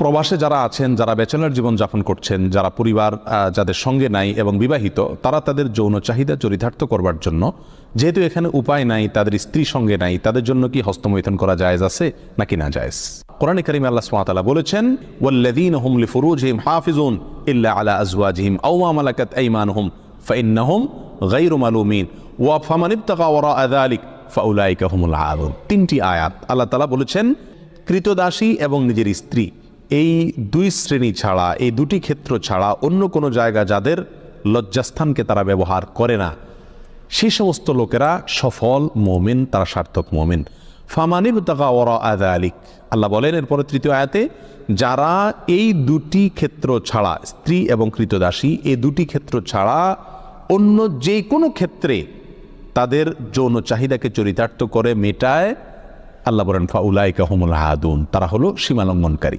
প্রবাসে যারা আছেন, যারা ব্যাচেলার জীবন যাপন করছেন, যারা পরিবার যাদের সঙ্গে নাই এবং বিবাহিত, তারা তাদের যৌন চাহিদা চরিতার্থ করবার জন্য, যেহেতু এখানে উপায় নাই, তাদের স্ত্রী সঙ্গে নাই, তাদের জন্য কি হস্তমৈথন করা জায়েজ আছে নাকি না জায়েজ? কোরআন করিম আল্লাহ সুবহানাহু বলেছেন, ওয়াল্লাযীনা হুম লিফুরুজিহিম হাফিজুন ইল্লা আলা আজওয়াজিহিম আও মা মালাকাত আইমানুহুম, ফাইন্নাহুম গায়রু মালুমিন, ওয়া ফামান ইবতাগা ওয়ারাআ যালিক, ফাউলাইকা হুমুল আদুন তিনটি আয়াত আল্লাহ তাআলা বলেছেন, কৃতদাসী এবং নিজের স্ত্রী এই দুই শ্রেণি ছাড়া, এই দুটি ক্ষেত্র ছাড়া অন্য কোনো জায়গা যাদের লজ্জাস্থানকে তারা ব্যবহার করে না। সেই সমস্ত লোকেরা সফল মোমেন, তারা সার্থক মোমেন। ফামানিব তাকা ওরা আদা আলিক আল্লাহ বলেন এরপরে তৃতীয় আয়াতে, যারা এই দুটি ক্ষেত্র ছাড়া, স্ত্রী এবং কৃতদাসী, এই দুটি ক্ষেত্র ছাড়া অন্য যে কোনো ক্ষেত্রে তাদের যৌন চাহিদাকে চরিতার্থ করে মেটায়, আল্লাহ বলেন ফাউলাইকা হুমুল হাদুন। তারা হলো সীমালঙ্ঘনকারী।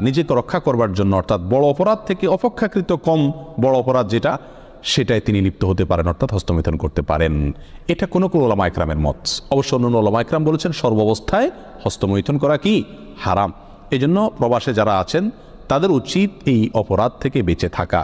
নিজেকে রক্ষা করবার জন্য, অর্থাৎ বড় অপরাধ থেকে অপেক্ষাকৃত কম বড় অপরাধ যেটা সেটাই তিনি লিপ্ত হতে পারেন, অর্থাৎ হস্তমিথন করতে পারেন। এটা কোনো কোনো ওলামা একরামের মত। অবশ্য অন্য ওলামা একরাম বলেছেন, সর্বাবস্থায় হস্তমৈথন করা কি? হারাম। এজন্য প্রবাসে যারা আছেন, তাদের উচিত এই অপরাধ থেকে বেঁচে থাকা।